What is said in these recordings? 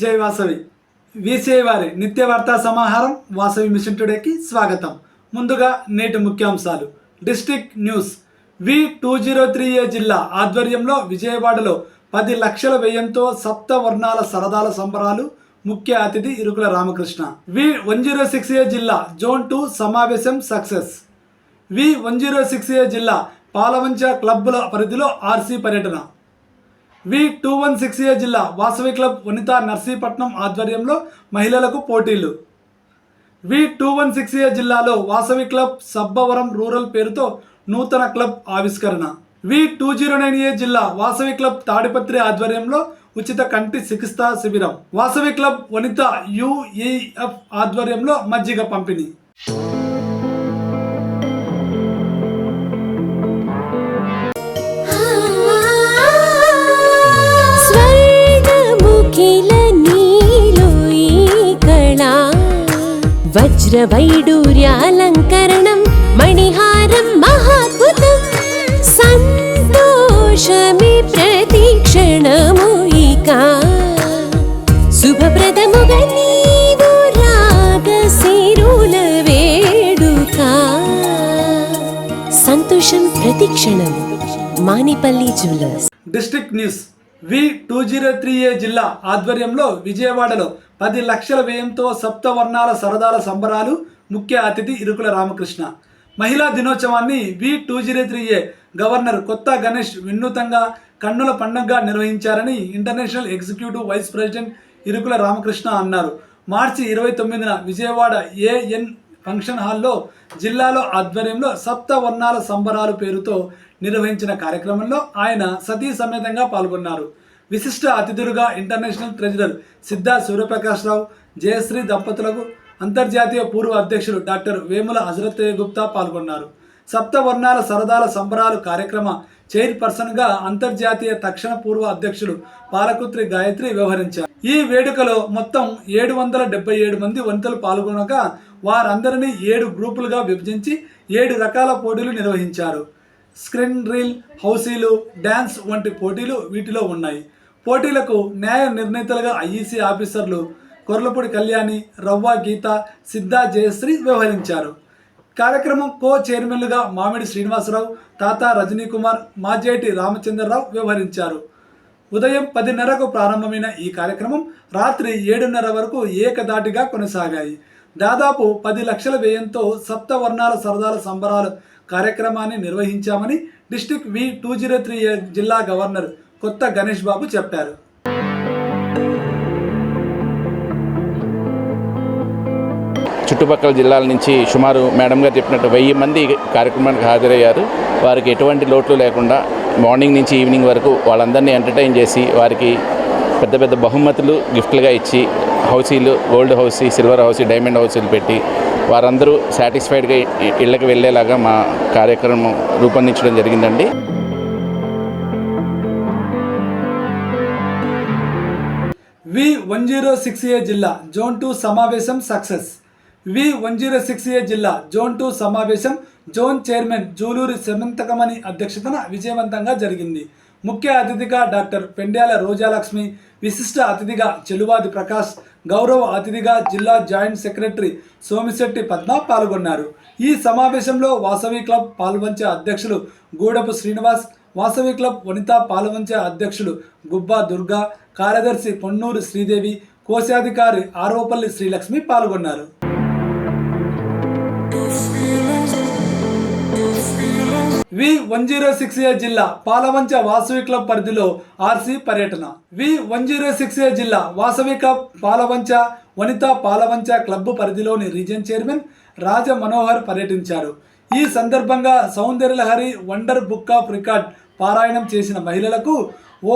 జై వాసవి. వీసీఐ వారి నిత్య వార్తా సమాహారం వాసవి మిషన్ టుడేకి స్వాగతం. ముందుగా నేటి ముఖ్యాంశాలు. District news. V two zero three A జిల్లా ఆధ్వర్యంలో విజయవాడలో పది లక్షల వ్యయంతో సప్త వర్ణాల సరదాల సంబరాలు ముఖ్య అతిథి Irukula Ramakrishna. V one zero six A జిల్లా జోన్ టూ సమావేశం success. V one zero six A జిల్లా పాలవంచ క్లబ్బుల పరిధిలో ఆర్సీ పర్యటన. V two one six A జిల్లా వాసవి క్లబ్ వనితా నర్సీపట్నం ఆధ్వర్యంలో మహిళలకు పోటీలు. V two one six A జిల్లాలో వాసవి క్లబ్ సబ్బవరం రూరల్ పేరుతో నూతన క్లబ్ ఆవిష్కరణ. V two zero nine A జిల్లా వాసవి క్లబ్ తాడిపత్రి ఆధ్వర్యంలో ఉచిత కంటి చికిత్సా శిబిరం. వాసవి క్లబ్ వనిత యుఈఎఫ్ ఆధ్వర్యంలో మజ్జిగ పంపిణీ. వజ్రవైడూర్యాలంకరణం మణిహారం మహాద్భుతం. సంతోషమి ప్రతిక్షణము ఇక. శుభప్రదముగా నీవు రాగశిరుల వేడుక. సంతోషం ప్రతిక్షణం Manipalli jewellers. District news V two zero three A జిల్లా ఆధ్వర్యంలో విజయవాడలో పది లక్షల వ్యయంతో సప్తవర్ణాల సరదాల సంబరాలు ముఖ్య అతిథి ఇరుకుల రామకృష్ణ. మహిళా దినోత్సవాన్ని V two zero three A governor Kotha Ganesh వినూతంగా కన్నుల పండుగగా నిర్వహించారని international executive vice president Irukula Ramakrishna అన్నారు. మార్చి ఇరవై తొమ్మిదిన విజయవాడ ఏఎన్ ఫంక్షన్ హాల్లో జిల్లాలో ఆధ్వర్యంలో సప్త వర్ణాల సంబరాలు పేరుతో నిర్వహించిన కార్యక్రమంలో ఆయన సతీ సమేతంగా పాల్గొన్నారు. విశిష్ట అతిథులుగా ఇంటర్నేషనల్ ట్రెజరర్ సిద్ధా సూర్యప్రకాశ్రావు జయశ్రీ దంపతులకు అంతర్జాతీయ పూర్వ అధ్యక్షులు డాక్టర్ వేముల హజరత్ గుప్తా పాల్గొన్నారు. సప్తవర్ణాల సరదాల సంబరాలు కార్యక్రమ చైర్పర్సన్గా అంతర్జాతీయ తక్షణ పూర్వ అధ్యక్షులు పాలకుత్రి గాయత్రి వ్యవహరించారు. ఈ వేడుకలో మొత్తం ఏడు వందల డెబ్బై ఏడు మంది వనితలు పాల్గొనగా వారందరినీ ఏడు గ్రూపులుగా విభజించి ఏడు రకాల పోటీలు నిర్వహించారు. స్క్రీన్ రీల్ హౌసీలు డ్యాన్స్ వంటి పోటీలు వీటిలో ఉన్నాయి. పోటీలకు న్యాయ నిర్ణేతలుగా ఐఈసీ ఆఫీసర్లు కొర్లపూడి కళ్యాణి రవ్వ గీత సిద్ధా జయశ్రీ వ్యవహరించారు. కార్యక్రమం కో చైర్మన్లుగా మామిడి శ్రీనివాసరావు తాత రజనీకుమార్ మాజేటి రామచంద్రరావు వ్యవహరించారు. ఉదయం పదిన్నరకు ప్రారంభమైన ఈ కార్యక్రమం రాత్రి ఏడున్నర వరకు ఏకదాటిగా కొనసాగాయి. దాదాపు పది లక్షల వ్యయంతో సప్త వర్ణాల సరదాల సంబరాలు కార్యక్రమాన్ని నిర్వహించామని district V two zero three జిల్లా గవర్నర్ కొత్త గణేష్ బాబు చెప్పారు. చుట్టుపక్కల జిల్లాల నుంచి సుమారు మేడం గారు చెప్పినట్టు వెయ్యి మంది కార్యక్రమానికి హాజరయ్యారు. వారికి ఎటువంటి లోట్లు లేకుండా మార్నింగ్ నుంచి ఈవినింగ్ వరకు వాళ్ళందరినీ ఎంటర్టైన్ చేసి వారికి పెద్ద పెద్ద బహుమతులు గిఫ్ట్లుగా ఇచ్చి హౌసీలు gold housie silver housie diamond హౌసీలు పెట్టి వారందరూ సాటిస్ఫైడ్గా ఇళ్ళకి వెళ్ళేలాగా మా కార్యక్రమం రూపొందించడం జరిగిందండి. V one zero six A జిల్లా జోన్ టూ సమావేశం success. V one zero six A జిల్లా జోన్ టూ సమావేశం జోన్ చైర్మన్ జూలూరి సెమంతకమణి అధ్యక్షతన విజయవంతంగా జరిగింది. ముఖ్య అతిథిగా డాక్టర్ పెండ్యాల రోజాలక్ష్మి విశిష్ట అతిథిగా చెలువాది ప్రకాష్ గౌరవ అతిథిగా జిల్లా జాయింట్ సెక్రటరీ సోమిశెట్టి పద్మ పాల్గొన్నారు. ఈ సమావేశంలో వాసవి క్లబ్ పాల్వంచ అధ్యక్షులు గూడపు శ్రీనివాస్ వాసవి క్లబ్ వనితా పాలవంచ అధ్యక్షులు గుబ్బా దుర్గా కార్యదర్శి పొన్నూరు శ్రీదేవి కోశాధికారి ఆరోపల్లి శ్రీలక్ష్మి పాల్గొన్నారు. V one zero six A జిల్లా పాలవంచ వాసవి క్లబ్ పరిధిలో ఆర్సీ పర్యటన. V one zero six A జిల్లా వాసవి క్లబ్ పాలవంచ వనిత పాలవంచ క్లబ్ పరిధిలోని రీజన్ చైర్మన్ రాజ మనోహర్ పర్యటించారు. ఈ సందర్భంగా Soundaryalahari wonder book of record పారాయణం చేసిన మహిళలకు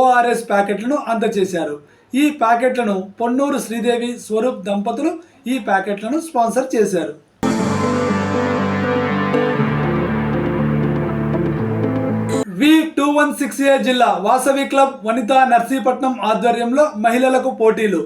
ఓఆర్ఎస్ ప్యాకెట్లను అందజేశారు. ఈ ప్యాకెట్లను పొన్నూరు శ్రీదేవి స్వరూప్ దంపతులు ఈ ప్యాకెట్లను స్పాన్సర్ చేశారు. V two one six A జిల్లా వాసవి క్లబ్ వనితా నర్సీపట్నం ఆధ్వర్యంలో మహిళలకు పోటీలు.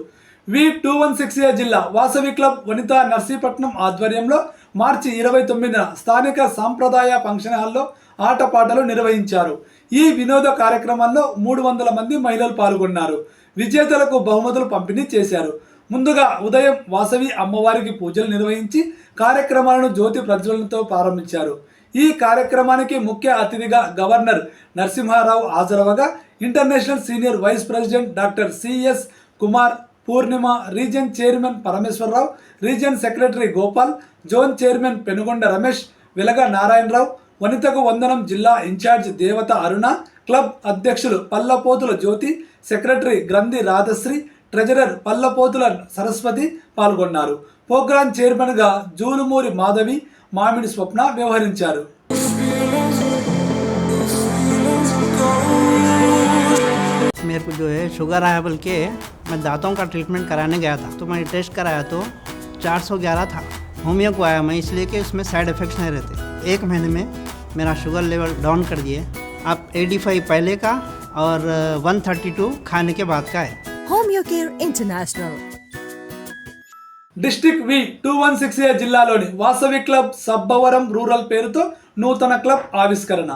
V two one six A జిల్లా వాసవి క్లబ్ వనితా నర్సీపట్నం ఆధ్వర్యంలో మార్చి ఇరవై తొమ్మిదిన స్థానిక సాంప్రదాయ ఫంక్షన్ హాల్లో ఆటపాటలు నిర్వహించారు. ఈ వినోద కార్యక్రమంలో మూడు వందల మంది మహిళలు పాల్గొన్నారు. విజేతలకు బహుమతులు పంపిణీ చేశారు. ముందుగా ఉదయం వాసవి అమ్మవారికి పూజలు నిర్వహించి కార్యక్రమాలను జ్యోతి ప్రజ్వలనతో ప్రారంభించారు. ఈ కార్యక్రమానికి ముఖ్య అతిథిగా governor Narasimharao హాజరవగా international senior vice president doctor CS Kumar Purnima region chairman Parameswararao region secretary Gopal zone chairman Penugonda Ramesh Velaga Narayanarao వనితకు వందనం జిల్లా ఇన్ఛార్జ్ దేవత అరుణ క్లబ్ అధ్యక్షులు పల్లపోతుల జ్యోతి సెక్రటరీ గ్రంథి రాధశ్రీ ట్రెజరర్ పల్లపోతుల సరస్వతి పాల్గొన్నారు. ప్రోగ్రాం చైర్మన్గా జూనుమూరి మాధవి మామిడి స్వప్న వ్యవహరించారు. मेरे को जो है शुगर आया बोल के मैं दांतों का ट्रीटमेंट कराने गया था तो मैंने टेस्ट कराया तो 411 था होमियो को आया मैं इसलिए कि इसमें साइड इफ़ेक्ट्स नहीं रहते एक महीने में मेरा शुगर लेवल डाउन कर दिए अब 85 पहले का और 132 खाने के बाद का है Home Care International. District V two one six A జిల్లాలోని వాసవి క్లబ్ సబ్బవరం రూరల్ పేరుతో నూతన క్లబ్ ఆవిష్కరణ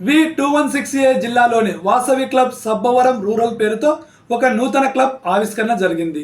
V two one six A జిల్లాలోని వాసవి క్లబ్ సబ్బవరం రూరల్ పేరుతో ఒక నూతన క్లబ్ ఆవిష్కరణ జరిగింది.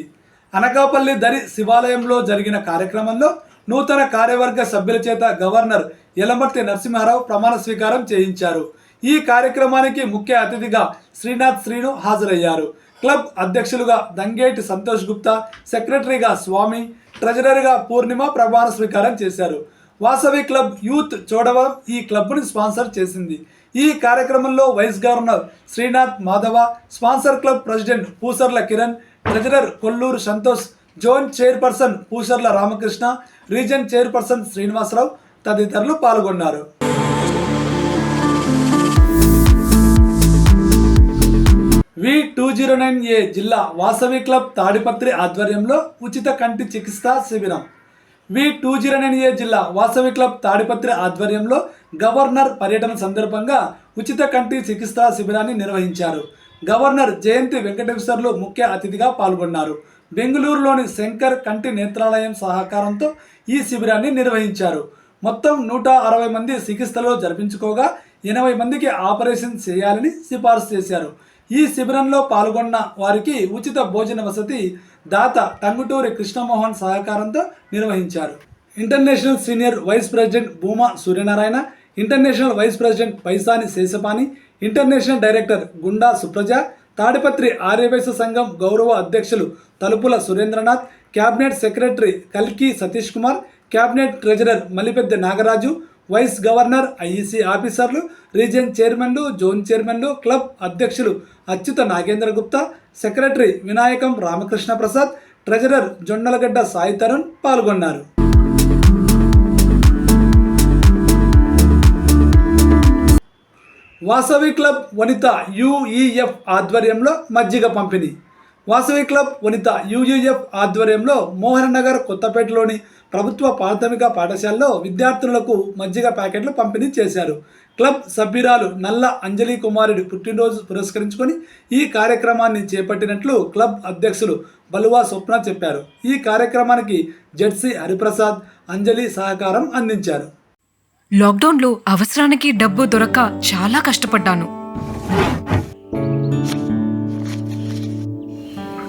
అనకాపల్లి దరి శివాలయంలో జరిగిన కార్యక్రమంలో నూతన కార్యవర్గ సభ్యుల చేత గవర్నర్ యలమర్తి నరసింహారావు ప్రమాణ స్వీకారం చేయించారు. ఈ కార్యక్రమానికి ముఖ్య అతిథిగా శ్రీనాథ్ శ్రీను హాజరయ్యారు. క్లబ్ అధ్యక్షులుగా దంగేటి సంతోష్ గుప్తా సెక్రటరీగా స్వామి ట్రెజరర్గా పూర్ణిమ ప్రమాణ స్వీకారం చేశారు. వాసవి క్లబ్ యూత్ చోడవరం ఈ క్లబ్ను స్పాన్సర్ చేసింది. ఈ కార్యక్రమంలో vice governor Srinath Madhava sponsor club president Pusarla Kiran treasurer Kolluru Santosh zone chairperson Pusarla Ramakrishna region chairperson Srinivasarao తదితరులు పాల్గొన్నారు. V two zero nine A జిల్లా వాసవి క్లబ్ తాడిపత్రి ఆధ్వర్యంలో ఉచిత కంటి చికిత్సా శిబిరం. V two zero nine A జిల్లా వాసవి క్లబ్ తాడిపత్రి ఆధ్వర్యంలో గవర్నర్ పర్యటన సందర్భంగా ఉచిత కంటి చికిత్సా శిబిరాన్ని నిర్వహించారు. గవర్నర్ జయంతి వెంకటేశ్వర్లు ముఖ్య అతిథిగా పాల్గొన్నారు. బెంగళూరులోని శంకర్ కంటి నేత్రాలయం సహకారంతో ఈ శిబిరాన్ని నిర్వహించారు. మొత్తం నూట అరవై మంది చికిత్సలో జరిపించుకోగా ఎనభై మందికి ఆపరేషన్ చేయాలని సిఫార్సు చేశారు. ఈ శిబిరంలో పాల్గొన్న వారికి ఉచిత భోజన వసతి దాత టంగుటూరి కృష్ణమోహన్ సహకారంతో నిర్వహించారు. International senior vice president Bhuma Suryanarayana international vice president Paisani Seshapani international director Gunda Supraja Tadipatri Aryavysya సంఘం గౌరవ అధ్యక్షులు తలుపుల సురేంద్రనాథ్ క్యాబినెట్ సెక్రటరీ కల్కి Satish Kumar cabinet treasurer Malipeddi Nagaraju vice governor IEC ఆఫీసర్లు రీజియన్ చైర్మన్లు జోన్ చైర్మన్లు క్లబ్ అధ్యక్షులు అచ్యుత నాగేంద్ర గుప్తా సెక్రటరీ వినాయకం రామకృష్ణ ప్రసాద్ ట్రెజరర్ జొన్నలగడ్డ సాయి తరుణ్ పాల్గొన్నారు. వాసవి క్లబ్ వనిత యుఈఎఫ్ ఆధ్వర్యంలో మజ్జిగ పంపిణీ. వాసవి క్లబ్ వనిత యూజీఎఫ్ ఆధ్వర్యంలో మోహన్ నగర్ కొత్తపేటలోని ప్రభుత్వ ప్రాథమిక పాఠశాలలో విద్యార్థులకు మజ్జిగ ప్యాకెట్లు పంపిణీ చేశారు. క్లబ్ సభ్యురాలు నల్ల అంజలి కుమారుడి పుట్టినరోజు పురస్కరించుకొని ఈ కార్యక్రమాన్ని చేపట్టినట్లు క్లబ్ అధ్యక్షులు బలువా స్వప్న చెప్పారు. ఈ కార్యక్రమానికి జెడ్సీ హరిప్రసాద్ అంజలి సహకారం అందించారు. లాక్డౌన్లో అవసరానికి డబ్బు దొరక చాలా కష్టపడ్డాను.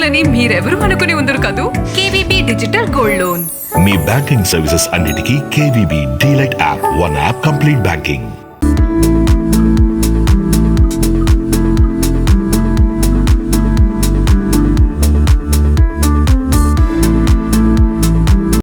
సింపుల్ అని అనుకుని ఉందరు కదూ? KVB digital gold loan. మీ బ్యాంకింగ్ సర్వీసెస్ అన్నిటికీ KVB DLite app one app complete banking.